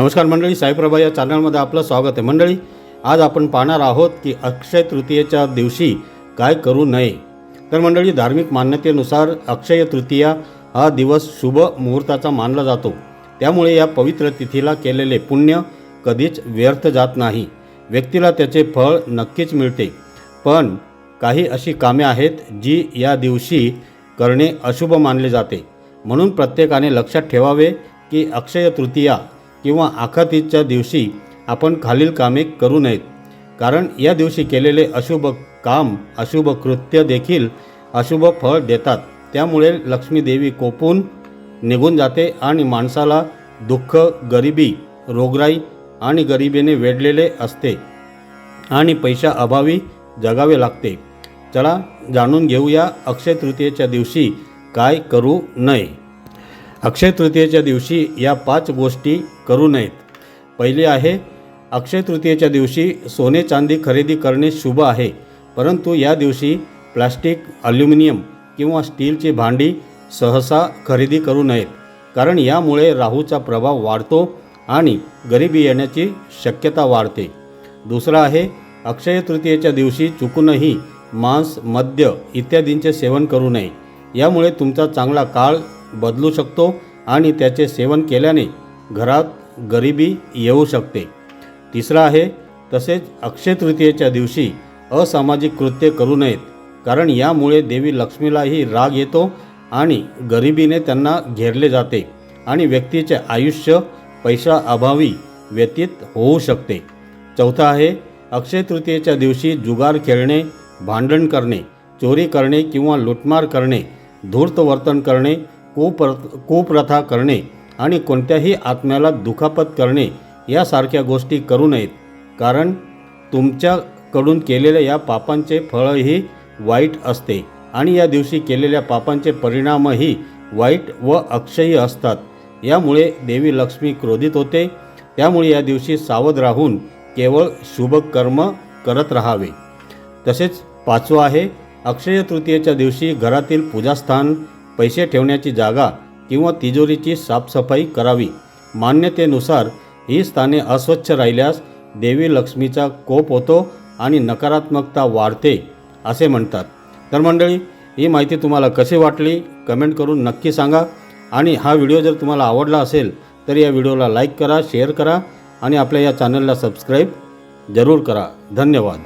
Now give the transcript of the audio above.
नमस्कार मंडळी साईप्रभा या चॅनलमध्ये आपलं स्वागत आहे. मंडळी आज आपण पाहणार आहोत की अक्षय तृतीयेच्या दिवशी काय करू नये. तर मंडळी धार्मिक मान्यतेनुसार अक्षय तृतीया हा दिवस शुभ मुहूर्ताचा मानला जातो. त्यामुळे या पवित्र तिथीला केलेले पुण्य कधीच व्यर्थ जात नाही. व्यक्तीला त्याचे फळ नक्कीच मिळते. पण काही अशी कामे आहेत जी या दिवशी करणे अशुभ मानले जाते. म्हणून प्रत्येकाने लक्षात ठेवावे की अक्षय तृतीया किंवा आखातीच्या दिवशी आपण खालील कामे करू नयेत. कारण या दिवशी केलेले अशुभ काम अशुभ कृत्य देखील अशुभ फळ देतात. त्यामुळे लक्ष्मीदेवी कोपून निघून जाते आणि माणसाला दुःख गरिबी रोगराई आणि गरिबीने वेढलेले असते आणि पैशा अभावी जगावे लागते. चला जाणून घेऊया अक्षय तृतीयेच्या दिवशी काय करू नये. अक्षय तृतीयेच्या दिवशी या पाच गोष्टी करू नयेत. पहिली आहे अक्षय तृतीयेच्या दिवशी सोने चांदी खरेदी करणे शुभ आहे परंतु या दिवशी प्लास्टिक अल्युमिनियम किंवा स्टीलची भांडी सहसा खरेदी करू नयेत कारण यामुळे राहूचा प्रभाव वाढतो आणि गरिबी येण्याची शक्यता वाढते. दुसरं आहे अक्षय तृतीयेच्या दिवशी चुकूनही मांस मद्य इत्यादींचे सेवन करू नये. यामुळे तुमचा चांगला काळ बदलू शकतो आणि त्याचे सेवन केल्याने घरात गरिबी येऊ शकते. तिसरं आहे तसेच अक्षय तृतीयेच्या दिवशी असामाजिक कृत्य करू नयेत कारण यामुळे देवी लक्ष्मीलाही राग येतो आणि गरिबीने त्यांना घेरले जाते आणि व्यक्तीचे आयुष्य पैशाअभावी व्यतीत होऊ शकते. चौथा आहे अक्षय तृतीयेच्या दिवशी जुगार खेळणे भांडण करणे चोरी करणे किंवा लुटमार करणे धूर्त वर्तन करणे कुप्र कुप्रथा करणे आणि कोणत्याही आत्म्याला दुखापत करणे यासारख्या गोष्टी करू नयेत. कारण तुमच्याकडून केलेल्या या पापांचे फळही वाईट असते आणि या दिवशी केलेल्या पापांचे परिणामही वाईट व अक्षयी असतात. यामुळे देवी लक्ष्मी क्रोधित होते. त्यामुळे या दिवशी सावध राहून केवळ शुभ कर्म करत राहावे. तसेच पाचवं आहे अक्षय तृतीयेच्या दिवशी घरातील पूजास्थान पैसे ठेवण्याची जागा किंवा तिजोरीची साफसफाई करावी. मान्यतेनुसार ही स्थाने अस्वच्छ राहिल्यास देवी लक्ष्मीचा कोप होतो आणि नकारात्मकता वाढते असे म्हणतात. तर मंडळी ही माहिती तुम्हाला कशी वाटली? कमेंट करून नक्की सांगा. आणि हा व्हिडिओ जर तुम्हाला आवडला असेल तर या व्हिडिओला लाईक करा शेअर करा आणि आपल्या या चॅनलला सबस्क्राईब जरूर करा. धन्यवाद.